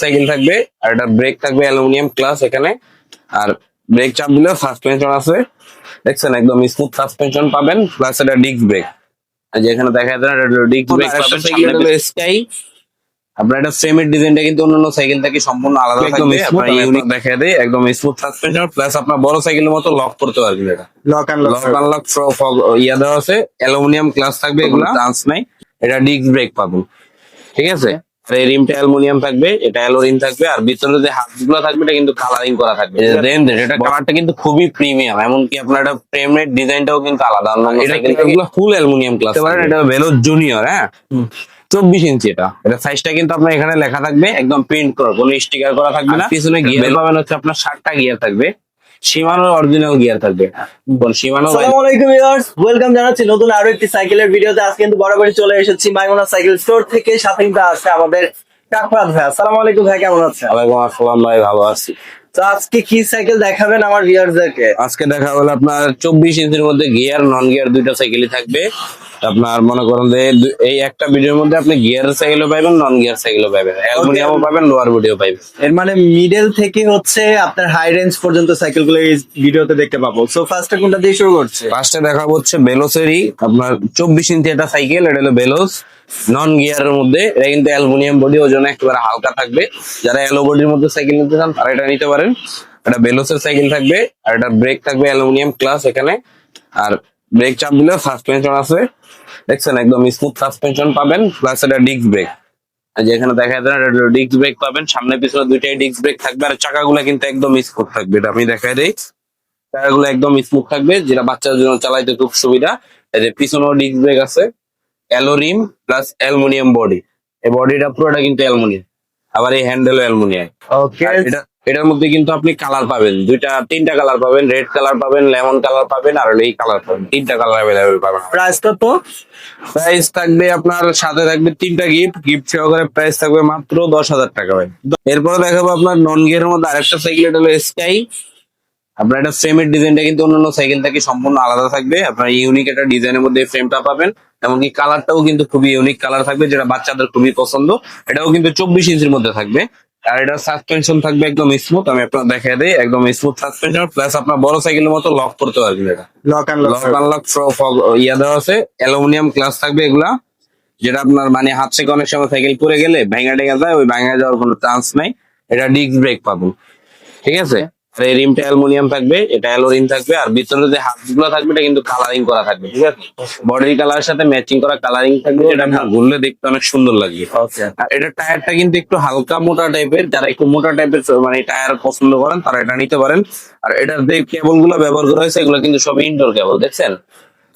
Cycle থাকবে আর এটা break থাকবে অ্যালুমিনিয়াম ক্লাস এখানে। আর ব্রেক চাপ দিলেও সাসপেনশন আছে। দেখছেন একদম স্মুথ সাসপেনশন পাবেন প্লাস এটা ডিস্ক ব্রেক আর যেখানে দেখা যায় এটা ডিস্ক ব্রেক পাবেন সাইকেল হলো স্কাই আপনার এটা ফ্রেমের ডিজাইনটা কিন্তু অন্যান্য সাইকেল থেকে সম্পূর্ণ আলাদা একদম আপনার ইউনিক দেখা দেয় একদম স্মুথ সাসপেনশন প্লাস আপনার বড় সাইকেলের মতো লক করতে পারবেন এটা। Lock and lock unlock fork ইয়া দেওয়া আছে অ্যালুমিনিয়াম ক্লাস থাকবে এগুলো। চান্স নাই। এটা ডিস্ক ব্রেক পাবেন। ঠিক আছে? আর এই রিমটা অ্যালুমিনিয়াম থাকবে এটা অ্যালোরিন থাকবে আর ভিতরে যে হাতগুলো থাকবে এটা কিন্তু কালারিং করা থাকবে। এটা কালারটা কিন্তু খুবই প্রিমিয়াম এমনকি আপনার এটা ফ্রেমের ডিজাইনটাও কিন্তু আলাদা। সাইকেল এগুলো ফুল অ্যালুমিনিয়াম ক্লাস এটা ভেলো জুনিয়র হ্যাঁ? চব্বিশ ইঞ্চি এটা। এটা সাইজটা কিন্তু আপনার এখানে লেখা থাকবে একদম প্রিন্ট করা কোনো স্টিকার করা থাকবে না। পিছনে গিয়ার পাবেন হচ্ছে আপনার ষাটটা গিয়ার থাকবে। সীমানোর অরিজিনাল গিয়ার থাকবে। সীমানো আসসালামু আলাইকুম ভিউয়ার্স ওয়েলকাম জানাচ্ছি নতুন আরও একটি সাইকেলের ভিডিওতে। আজকে কিন্তু বরাবরই চলে এসেছি মাইমোনা সাইকেল স্টোর থেকে। সাথে কিন্তু আছে আমাদের কাকরাত ভাই। আসসালামু আলাইকুম ভাই কেমন আছেন? ওয়ালাইকুম আসসালাম ভাই ভালো আছি। তো আজকে কি সাইকেল দেখাবেন আমার ভিউয়ার্সদেরকে আজকে দেখা হলো আপনার চব্বিশ ইঞ্চির মধ্যে গিয়ার নন গিয়ার দুইটা সাইকেলই থাকবে। আপনার মনে করেন যে এই একটা ভিডিওর মধ্যে আপনি গিয়ার সাইকেলও পাবেন নন গিয়ার সাইকেলও পাবেন অ্যালুমিনিয়ামও পাবেন লোয়ার বডিও পাবেন এর মানে মিডল থেকে হচ্ছে আপনার হাই রেঞ্জ পর্যন্ত সাইকেলগুলো এই ভিডিওতে দেখতে পাবো। সো ফার্স্টে কোনটা দিয়ে শুরু করছে? ফার্স্টে দেখাবো হচ্ছে বেলোসেরই আপনার চব্বিশ ইঞ্চি একটা সাইকেল এটা হলো বেলোস নন গিয়ারের মধ্যে এটা কিন্তু অ্যালুমিনিয়াম বডি ওজন একেবারে হালকা থাকবে। যারা অ্যালো বডির মধ্যে সাইকেল নিতে চান তারা এটা নিতে পারেন। এটা বেলোসের সাইকেল থাকবে আর এটা ব্রেক থাকবে অ্যালুমিনিয়াম ক্লাস এখানে। আর ব্রেক চাপ দিলেও সাসপেনশন আছে। দেখছেন একদম স্মুথ সাসপেনশন পাবেন প্লাস এটা ডিস্ক ব্রেক আর যেখানে দেখা যায় এটা ডিস্ক ব্রেক পাবেন সামনে পিছনে দুইটাই ডিস্ক ব্রেক থাকবে আর চাকাগুলো কিন্তু একদম স্মুথ থাকবে এটা আমি দেখাই দিই। টায়ারগুলো একদম স্মুথ থাকবে যেটা বাচ্চাদের জন্য চালাইতে খুব সুবিধা। এই যে পিছনেও ডিস্ক ব্রেক আছে অ্যালোরিম প্লাস অ্যালুমিনিয়াম বডি এই বডিটা পুরোটা কিন্তু অ্যালুমিনিয়াম আবার এই হ্যান্ডেলও অ্যালুমিনিয়াম ওকে এটা এটার মধ্যে কিন্তু আপনি কালার পাবেন। দুইটা তিনটা কালার পাবেন রেড কালার পাবেন লেমন কালার পাবেন আর এই কালার পাবেন। তিনটা কালার অ্যাভেলেবেল পাবেন। প্রাইস কত? প্রাইস থাকবে আপনার সাথে থাকবে তিনটা গিফট গিফট সহকারে প্রাইস থাকবে মাত্র দশ হাজার টাকা ভাই। এরপরে দেখাবো আপনার নন গিয়ারের মধ্যে আরেকটা সাইকেল এটা হলো স্কাই আপনার এটা ফ্রেমের ডিজাইনটা কিন্তু অন্যান্য সাইকেল থেকে সম্পূর্ণ আলাদা থাকবে। আপনার ইউনিক একটা ডিজাইনের মধ্যে ফ্রেমটা পাবেন। এমনকি কালারটাও কিন্তু খুবই ইউনিক কালার থাকবে যেটা বাচ্চাদের খুবই পছন্দ। এটাও কিন্তু চব্বিশ ইঞ্চির মধ্যে থাকবে। আর এটা সাসপেনশন থাকবে একদম স্মুথ আমি আপনার দেখাই দিই একদম স্মুথ সাসপেনশন প্লাস আপনার বড় সাইকেলের মতো লক করতে পারবেন এটা। লক লক আনলক ইয়া দেওয়া আছে অ্যালুমিনিয়াম ক্লাস থাকবে এগুলা যেটা আপনার মানে হাত থেকে অনেক সময় সাইকেল পরে গেলে ভেঙে টেঙে যায় ওই ভেঙে যাওয়ার কোনো চান্স নাই এটা ডিস্ক ব্রেক পাবো ঠিক আছে? আর এই রিমটা অ্যালুমিনিয়াম থাকবে এটা অ্যালোরিন থাকবে আর ভিতরে যে হাতগুলো থাকবে এটা কিন্তু কালারিং করা থাকবে ঠিক আছে? বডির কালারের সাথে ম্যাচিং করা কালারিং থাকবে এটা ঘুরলে দেখতে অনেক সুন্দর লাগবে ওকে আর এটা টায়ারটা কিন্তু একটু হালকা মোটা টাইপের যারা একটু মোটা টাইপের মানে টায়ার পছন্দ করেন তারা এটা নিতে পারেন। আর এটার যে কেবলগুলো ব্যবহার করা হয়েছে এগুলো কিন্তু সব ইনডোর কেবল দেখছেন?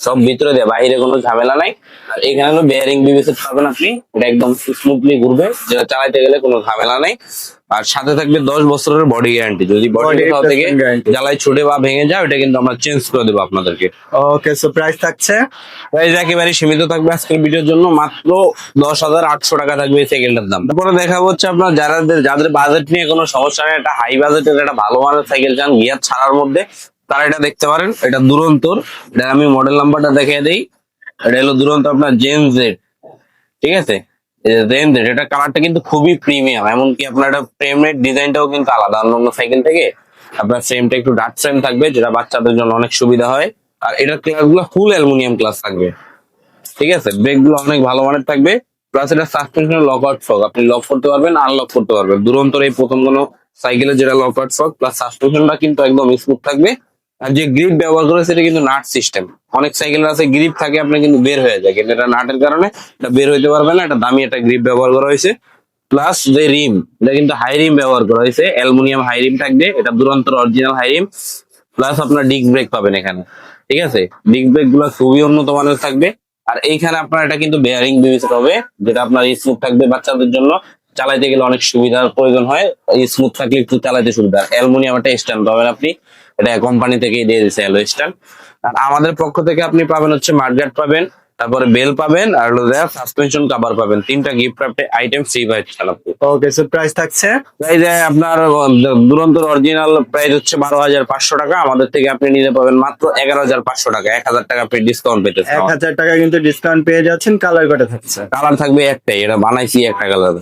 সব ভিতরে দেয় বাইরে কোনো ঝামেলা নাই। আর এখানে হলো বেয়ারিং বিবিসেট পাবেন আপনি এটা একদম স্মুথলি ঘুরবে যেটা চালাইতে গেলে কোনো ঝামেলা নাই। আর সাথে থাকবে দশ বছরের বডি গ্যারান্টি যদি বডি কোথাও থেকে। জ্বালাই ছুটে বা ভেঙে যায় ওটা কিন্তু আমরা চেঞ্জ করে দেবো আপনাদেরকে। ওকে সো প্রাইস থাকছে? প্রাইস একেবারে সীমিত থাকবে আজকের ভিডিওর জন্য মাত্র দশ হাজার আটশো টাকা থাকবে এই সাইকেলটার দাম। তারপরে দেখা হচ্ছে আপনার যারা যাদের বাজেট নিয়ে কোনো সমস্যা নেই একটা হাই বাজেটের একটা ভালো মানের সাইকেল চান গিয়ার ছাড়ার মধ্যে তারা এটা দেখতে পারেন, এটা দুরন্তর। এটা আমি মডেল নাম্বারটা দেখিয়ে দিই। এটা হলো দুরন্ত আপনার জেন জেড ঠিক আছে? জেন জেড এটা কালারটা কিন্তু খুবই প্রিমিয়াম এমনকি আপনার এটা ফ্রেমের ডিজাইনটাও কিন্তু আলাদা। অন্য সাইকেল থেকে আপনার ফ্রেমটা একটু ডার্ক ফ্রেম থাকবে, যেটা বাচ্চাদের জন্য অনেক সুবিধা হয়। আর এটার ক্লাসগুলো ফুল অ্যালুমিনিয়াম ক্লাস থাকবে, ঠিক আছে? ব্রেকগুলো অনেক ভালো মানের থাকবে প্লাস এটা সাসপেনশন লক আউট আপনি লক করতে পারবেন আনলক করতে পারবেন। দুরন্তর এই প্রথম কোনো সাইকেলে যেটা লক আউট ফগ প্লাস সাসপেনশনটা কিন্তু একদম স্মুথ থাকবে। আর যে গ্রিপ ব্যবহার করে, সেটা কিন্তু নাট সিস্টেম অনেক সাইকেলের আছে গ্রিপ থাকে আপনি কিন্তু বের হয়ে যায়। কিন্তু এটা নাটের কারণে এটা বের হইতে পারবে না, এটা দামি একটা গ্রিপ ব্যবহার করা হয়েছে। প্লাস যে রিম এটা কিন্তু হাই রিম ব্যবহার করা হয়েছে। অ্যালুমিনিয়াম হাই রিম থাকবে, এটা দুরন্তর অরিজিনাল হাই রিম প্লাস আপনার ডিস্ক ব্রেক পাবেন এখানে। ঠিক আছে? ডিস্ক ব্রেকগুলো খুবই উন্নত মানের থাকবে। আর এইখানে আপনার এটা কিন্তু বেয়ারিং বিবেচিত হবে, যেটা আপনার স্মুথ থাকবে বাচ্চাদের জন্য। চালাইতে গেলে অনেক সুবিধার প্রয়োজন হয়। স্মুথ থাকলে একটু চালাইতে সুবিধা। অ্যালুমিনিয়াম একটা স্ট্যান্ড পাবেন আপনি। এটা কোম্পানি থেকে দিয়ে দিচ্ছে অ্যালো স্ট্যান্ড আর আমাদের পক্ষ থেকে আপনি পাবেন হচ্ছে মার্কেট পাবেন তারপরে বেল পাবেন আর সাসপেনশন কাভার পাবেন। তিনটা গিফট আইটেম ফ্রি পাচ্ছেন আপনি। ওকে সো প্রাইস থাকছে? প্রাইস আপনার দুরন্তর অরিজিনাল প্রাইস হচ্ছে বারো হাজার পাঁচশো টাকা। আমাদের থেকে আপনি নিতে পাবেন মাত্র এগারো হাজার পাঁচশো টাকা। এক হাজার টাকা আপনি ডিসকাউন্ট পেতে এক হাজার টাকা কিন্তু ডিসকাউন্ট পেয়ে যাচ্ছেন কালার কটা থাকছে। কালার থাকবে একটাই। এটা বানাইছি একটা কালার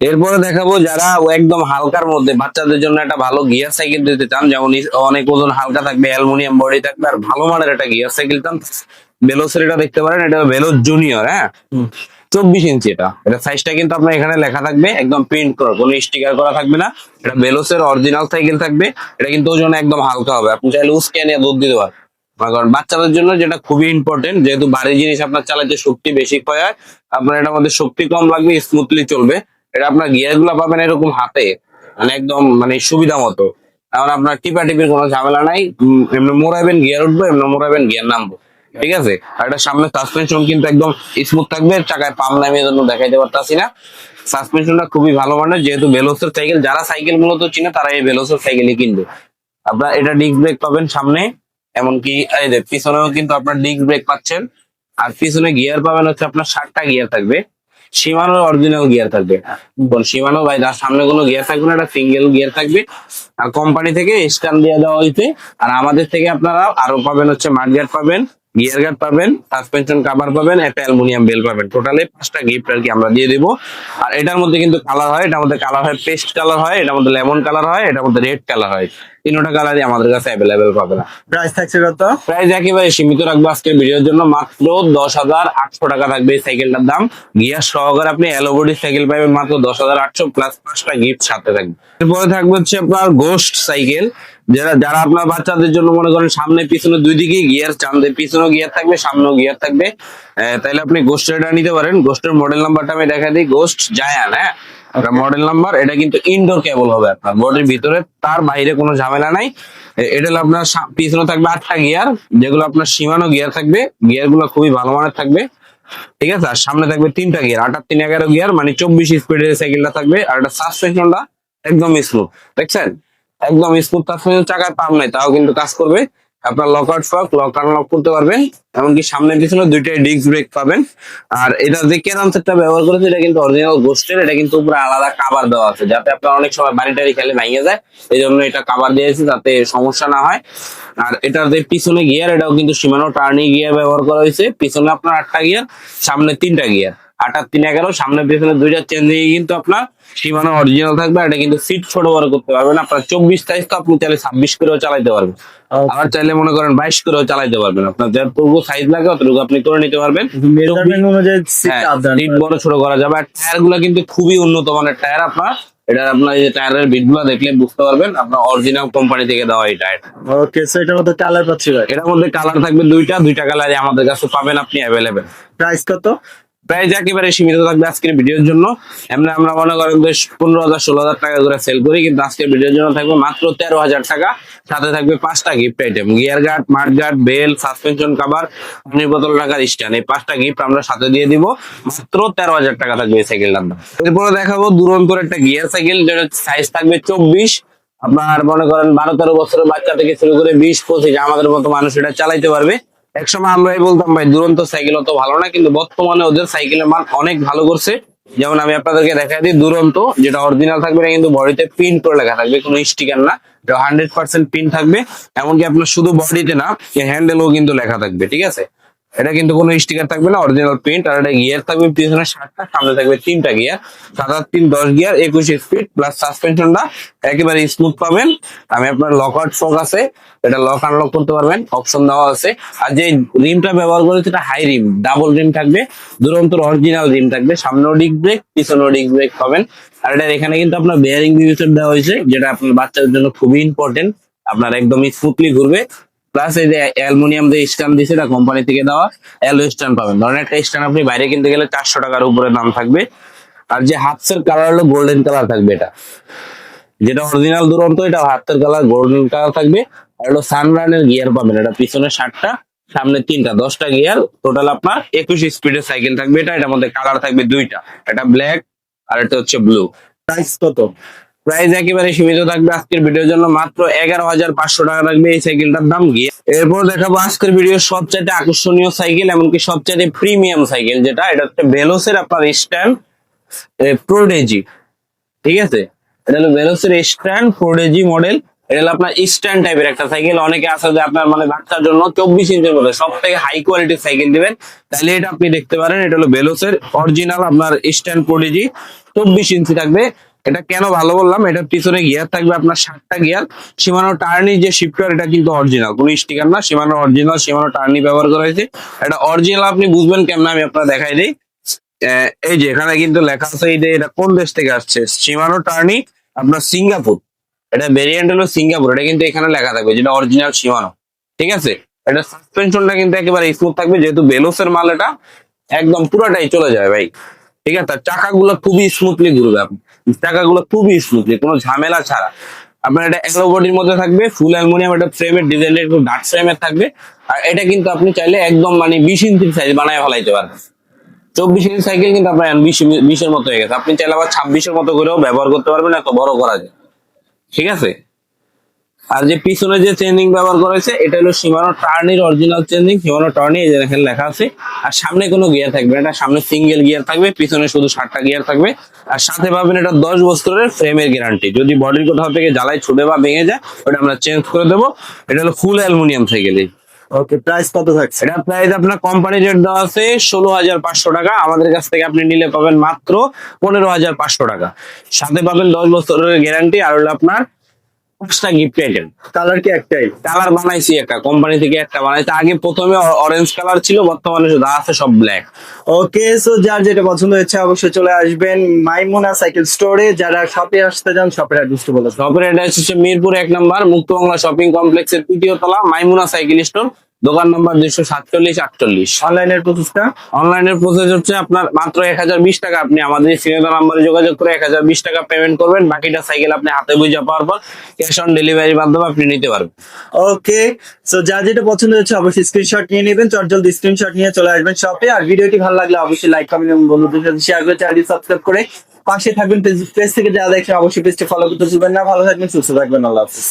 এরপরে দেখাবো যারা একদম হালকার মধ্যে বাচ্চাদের জন্য একটা ভালো গিয়ার সাইকেল দিতে চান যেমন অনেক ওজন হালকা থাকবে অ্যালুমিনিয়াম বডি থাকবে আর ভালো মানের একটা গিয়ার সাইকেল চান বেলোসের এটা দেখতে পারেন এটা বেলোস জুনিয়র হ্যাঁ? চব্বিশ ইঞ্চি এটা। এটা সাইজটা কিন্তু আপনার এখানে লেখা থাকবে একদম প্রিন্ট করা কোনো স্টিকার করা থাকবে না। এটা বেলোসের অরিজিনাল সাইকেল থাকবে এটা কিন্তু ওজন একদম হালকা হবে। আপনি চাইলে উস্কে নিয়ে দুধ দিতে পারেন। করেন বাচ্চাদের জন্য যেটা খুবই ইম্পর্টেন্ট যেহেতু বাড়ি জিনিস আপনার চালাতে শক্তি বেশি হয় আপনার এটার মধ্যে শক্তি কম লাগবে স্মুথলি চলবে। এটা আপনার গিয়ারগুলা পাবেন এরকম হাতে মানে একদম মানে সুবিধা মতো। এখন আপনার টিপা টিপির কোনো ঝামেলা নাই। এমনি মোড়াবেন গিয়ার উঠবো, এমনি মোড়াবেন গিয়ার নামবো। ঠিক আছে? আর এটা সামনে সাসপেনশন কিন্তু একদম স্মুথ থাকবে, চাকায় পাম নামিয়ে জন্য দেখাইতে পারতাছি না। সাসপেনশনটা খুবই ভালো মানের, যেহেতু বেলোসের সাইকেল যারা সাইকেল মূলত চিনে, তারা এই বেলোসের সাইকেলই কিনবে। আপনার এটা ডিস্ক ব্রেক পাবেন সামনে, এমনকি, এই যে, পিছনেও কিন্তু আপনার ডিস্ক ব্রেক পাচ্ছেন। আর পিছনে গিয়ার পাবেন হচ্ছে আপনার ষাটটা গিয়ার থাকবে। সীমানোর অরিজিনাল গিয়ার থাকবে। সীমানো ভাই, তার সামনে কোনো গিয়ার থাকবে না, একটা সিঙ্গেল গিয়ার থাকবে। আর কোম্পানি থেকে স্ক্যান দিয়ে দেওয়া হয়েছে। আর আমাদের থেকে আপনারা আরও পাবেন হচ্ছে গার্ড পাবেন। গিয়ার গার্ড পাবেন সাসপেনশন কাভার পাবেন একটা অ্যালুমিনিয়াম বেল পাবেন। টোটালি পাঁচটা গিফট আর কি আমরা দিয়ে দিব। আর এটার মধ্যে কিন্তু কালার হয় এটার মধ্যে কালার হয় পেস্ট কালার হয় এটার মধ্যে লেমন কালার হয় এটার মধ্যে রেড কালার হয়। তিনটা কালারই আমাদের কাছে অ্যাভেলেবেল পাবে না প্রাইস থাকছে কত? প্রাইস একেবারে সীমিত রাখব আজকের ভিডিওর জন্য মাত্র দশ হাজার আটশো টাকা থাকবে এই সাইকেলটার দাম। গিয়ার সহকারে আপনি অ্যালোবডি সাইকেল পাবেন মাত্র দশ হাজার আটশো প্লাস পাঁচটা গিফট সাথে থাকবে। এরপরে থাকবে হচ্ছে আপনার গোস্ট সাইকেল যারা যারা আপনার বাচ্চাদের জন্য মনে করেন সামনে পিছনে দুই দিকে গিয়ার চান পিছনেও গিয়ার থাকবে, সামনেও গিয়ার থাকবে তাইলে আপনি গোস্টেরটা নিতে পারেন। গোস্টের মডেল নাম্বারটা আমি দেখা দিই গোস্ট জায়ান হ্যাঁ? মডেল নাম্বার এটা কিন্তু ইনডোর কেবল হবে আপনার। বডির ভিতরে, তার বাইরে কোনো ঝামেলা নাই। এটা আপনার পিছনে থাকবে আটটা গিয়ার যেগুলো আপনার সীমানো গিয়ার থাকবে। গিয়ারগুলো খুবই ভালো মানের থাকবে। ঠিক আছে? আর সামনে থাকবে তিনটা গিয়ার আটার তিন এগারো গিয়ার মানে চব্বিশ স্পিডের সাইকেলটা থাকবে, আর এটা সাসপেনশনটা একদম স্মুথ দেখছেন? একদম স্মুথ সাসপেনশন চাকায় পাম নাই, তাও কিন্তু কাজ করবে। আপনার lock out fork lock unlock করতে পারবেন, এমনকি সামনে পিছনে দুইটাই ডিস্ক ব্রেক পাবেন। আর এটা যে কেরাম সেটটা ব্যবহার করেছে, এটা কিন্তু অরিজিনাল গোস্টের এটা কিন্তু উপরে আলাদা কাবার দেওয়া আছে, যাতে আপনার অনেক সময় বাড়ি টাড়ি খেলে ভেঙে যায়। এই জন্য এটা কাবার দিয়েছে, যাতে সমস্যা না হয়। আর এটার যে পিছনে গিয়ার এটাও কিন্তু সীমানো টার্নি গিয়ার ব্যবহার করা হয়েছে। পিছনে আপনার আটটা গিয়ার সামনে তিনটা গিয়ার আটার তিন এগারো সামনে পিছনে দুইটা চেঞ্জ কিন্তু আপনার সীমানো অরিজিনাল থাকবে এটা কিন্তু সিট ছোট বড় করতে পারবেন। আপনার চব্বিশ সাইজ তো আপনি চাইলে ছাব্বিশ করেও চালাইতে পারবেন। আবার চাইলে মনে করেন বাইশ করেও চালাইতে পারবেন। আপনার যতটুকু সাইজ লাগে অতটুকু আপনি করে নিতে পারবেন। সিট হ্যাঁ, বড় ছোট করা যাবে। আর টায়ারগুলো কিন্তু খুবই উন্নত মানের টায়ার আপনার। এটা আপনার এই যে টায়ারের বিটগুলো দেখলে বুঝতে পারবেন আপনার অরিজিনাল কোম্পানি থেকে দেওয়া এই টায়ার ওকে সো এটার মধ্যে কালার পাচ্ছি ভাই। এটার মধ্যে কালার থাকবে দুইটা দুইটা কালারে আমাদের কাছে পাবেন আপনি অ্যাভেলেবেল প্রাইস কত? প্রাইস একেবারে সীমিত থাকবে আজকের ভিডিওর জন্য। এমনি আমরা মনে করেন যে পনেরো হাজার, ষোলো হাজার টাকা করে সেল করি, কিন্তু আজকের ভিডিওর জন্য থাকবে মাত্র তেরো হাজার টাকা। সাথে থাকবে পাঁচটা gift item gear guard mud guard bell suspension cover পানির বোতল রাখার স্ট্যান্ড এই পাঁচটা গিফট আমরা সাথে দিয়ে দিব, মাত্র তেরো হাজার টাকা থাকবে এই সাইকেলটার দাম এরপরে দেখাবো দুরন্তর একটা গিয়ার সাইকেল যেটা সাইজ থাকবে চব্বিশ। আপনার মনে করেন বারো তেরো বছরের বাচ্চা থেকে শুরু করে বিশ, পঁচিশ, আমাদের মতো মানুষ এটা চালাইতে পারবে। একসময় আমরাই বলতাম, ভাই, দুরন্ত সাইকেল অত ভালো না, কিন্তু বর্তমানে ওদের সাইকেলের মান অনেক ভালো করছে। যেমন আমি আপনাদেরকে দেখা দিই, দুরন্ত, যেটা অরিজিনাল থাকবে না, কিন্তু বডিতে প্রিন্ট করে লেখা থাকবে, কোনো স্টিকার না। হান্ড্রেড পার্সেন্ট প্রিন্ট থাকবে, এমনকি আপনার শুধু বডিতে না হ্যান্ডেলও কিন্তু লেখা থাকবে, ঠিক আছে? এটা কিন্তু কোনো স্টিকার থাকবে না অরিজিনাল প্রিন্ট আর এটা গিয়ার থাকবে, পিছনে সাতটা সামনে থাকবে তিনটা গিয়ার সাত আট তিন, দশ গিয়ার একুশ স্পিড প্লাস সাসপেনশনটা একেবারে স্মুথ পাবেন। আমি আপনার লক আউট আছে, এটা লক আনলক করতে পারবেন অপশন দেওয়া আছে। আর যে রিমটা ব্যবহার করেছে, এটা হাই রিম ডাবল রিম থাকবে দুরন্তর অরিজিনাল রিম থাকবে, সামনেও ডিক ব্রেক পিছনেও ডিক ব্রেক পাবেন। আর এটা এখানে কিন্তু আপনার বেয়ারিং ডিভিশন দেওয়া হয়েছে, যেটা আপনার বাচ্চাদের জন্য খুবই ইম্পর্টেন্ট আপনার একদম স্মুথলি ঘুরবে। প্লাস এই যে অ্যালুমিনিয়াম যে স্ট্যান্ড দিছে, এটা কোম্পানি থেকে দেওয়া অ্যালো স্ট্যান্ড পাবেন। ধরেন একটা স্ট্যান্ড আপনি বাইরে কিনতে গেলে চারশো টাকার উপরে দাম থাকবে। আর যে হাতসের কালার হলো গোল্ডেন কালার থাকবে এটা। যেটা অরিজিনাল দুরন্ত, এটা হাতের কালার গোল্ডেন কালার থাকবে। আর হলো সানরানের গিয়ার পাবেন। এটা পিছনে ষাটটা, সামনে তিনটা, দশটা গিয়ার টোটাল আপনার একুশ স্পিডের সাইকেল থাকবে এটা। এটার মধ্যে কালার থাকবে দুইটা। এটা ব্ল্যাক আর এটা হচ্ছে ব্লু প্রাইস কত? প্রাইস একেবারে সীমিত থাকবে আজকের ভিডিওর জন্য, মাত্র এগারো হাজার পাঁচশো টাকা থাকবে এই সাইকেলটার দাম গিয়ে। এরপর দেখাবো আজকের ভিডিওর সবচাইতে আকর্ষণীয় সাইকেল, এমনকি সবচাইতে প্রিমিয়াম সাইকেল যেটা, এটা হচ্ছে ভেলোসের আপনার স্ট্যান্ড প্রোডেজি ঠিক আছে? এটা হলো ভেলোসের স্ট্যান্ড প্রোডেজি মডেল এটা হলো আপনার স্ট্যান্ড টাইপের একটা সাইকেল। অনেকে আছে যে আপনার মানে বাচ্চার জন্য চব্বিশ ইঞ্চের মধ্যে সব থেকে হাই কোয়ালিটির সাইকেল দিবেন। তাহলে এটা আপনি দেখতে পারেন, এটা হলো ভেলোসের অরিজিনাল আপনার স্ট্যান্ড প্রোডেজি চব্বিশ ইঞ্চি থাকবে। এটা কেন ভালো বললাম? এটা পিছনে গিয়ার থাকবে আপনার সাতটা গিয়ার। সীমানো টার্নি যে শিফটার এটা কিন্তু অরিজিনাল কোনো স্টিকার না, সীমানো অরিজিনাল সীমানো টার্নি ব্যবহার করা হয়েছে। এটা অরিজিনাল আপনি বুঝবেন কেমন, আমি আপনার দেখাই দিই। এই যে এখানে কিন্তু লেখা আছে এই যে এটা কোন দেশ থেকে আসছে? সীমানো টার্নি, আপনার সিঙ্গাপুর। এটা ভেরিয়েন্ট হলো সিঙ্গাপুর। এটা কিন্তু এখানে লেখা থাকবে যেটা অরিজিনাল সীমানো। ঠিক আছে? এটা সাসপেনশনটা কিন্তু একেবারে স্মুথ থাকবে, যেহেতু বেলোসের মাল এটা, একদম পুরোটাই চলে যায় ভাই। ঠিক আছে? চাকাগুলো খুবই স্মুথলি ঘুরবে আপনি। চাকাগুলো খুবই স্মুথলি কোনো ঝামেলা ছাড়া। আপনার এটা বডির মধ্যে থাকবে ফুল অ্যালুমিনিয়াম এটা ফ্রেমের ডিজাইনটা একটু ডার্ক ফ্রেমের থাকবে। আর এটা কিন্তু আপনি চাইলে একদম মানে বিশ ইঞ্চির সাইজ বানায় ফেলাইতে পারবেন চব্বিশ ইঞ্চি সাইকেল কিন্তু আপনার বিশ, বিশের মতো হয়ে গেছে। আপনি চাইলে আবার ছাব্বিশের মতো করেও ব্যবহার করতে পারবেন, এত বড় করা যায়। ঠিক আছে? আর যে পিছনে যে চেঞ্জিং ব্যবহার করেছে এটা হলো সীমানো টার্নির অরিজিনাল চেঞ্জিং সীমানো টার্নি এই যে দেখেন লেখা আছে। আর সামনে কোনো গিয়ার থাকবে এটা সামনে সিঙ্গেল গিয়ার থাকবে পিছনে শুধু সাতটা গিয়ার থাকবে। আর সাথে পাবেন এটা দশ বছরের ফ্রেমের গ্যারান্টি যদি বডির কোথাও থেকে জ্বালাই ছুটে বা ভেঙে যায় ওটা আমরা চেঞ্জ করে দেবো। এটা হলো full aluminium cycle okay price কত থাকছে? এটা প্রাইস আপনার কোম্পানি রেট দেওয়া আছে ষোলো হাজার পাঁচশো টাকা। আমাদের কাছ থেকে আপনি নিলে পাবেন মাত্র পনেরো হাজার পাঁচশো টাকা। সাথে পাবেন দশ বছরের গ্যারান্টি আর হলো আপনার পাঁচটা গিফট আইটেম কালার কি একটাই? কালার বানাইছি একটা কোম্পানি থেকে একটা বানাইছে। আগে প্রথমে অরেঞ্জ কালার ছিল বর্তমানে শুধু আছে সব ব্ল্যাক ওকে সো যার যেটা পছন্দ হচ্ছে অবশ্যই চলে আসবেন মাইমুনা সাইকেল স্টোরে যারা শপে আসতে যান শপের অ্যাড্রেসটা বলো। শপের অ্যাড্রেস হচ্ছে মিরপুর এক নম্বর মুক্তবাংলা শপিং কমপ্লেক্সের তৃতীয় তলা মাইমুনা সাইকেল স্টোর দোকান নম্বর দুইশো সাতচল্লিশ আটচল্লিশ। অনলাইনের প্রসেসটা? অনলাইনের প্রসেস হচ্ছে আপনার মাত্র এক হাজার বিশ টাকা। আপনি আমাদের সিনেমা নাম্বারে যোগাযোগ করে এক হাজার বিশ টাকা পেমেন্ট করবেন। বাকিটা সাইকেল আপনি হাতে বুঝে পাওয়ার পর ক্যাশ অন ডেলিভারির মাধ্যমে আপনি নিতে পারবেন। ওকে সো যা যেটা পছন্দ হচ্ছে অবশ্যই স্ক্রিনশট নিয়ে নেবেন। চট জলদি স্ক্রিনশট নিয়ে চলে আসবেন শপে আর ভিডিওটি ভালো লাগলে অবশ্যই লাইক কমেন্ট এবং বন্ধুদের সাথে শেয়ার করে চ্যানেলটি সাবস্ক্রাইব করে পাশে থাকবেন। পেজ থেকে যারা দেখছেন অবশ্যই পেজটি ফলো করতে ভুলবেন না। ভালো থাকবেন সুস্থ থাকবেন। আল্লাহ হাফিজ।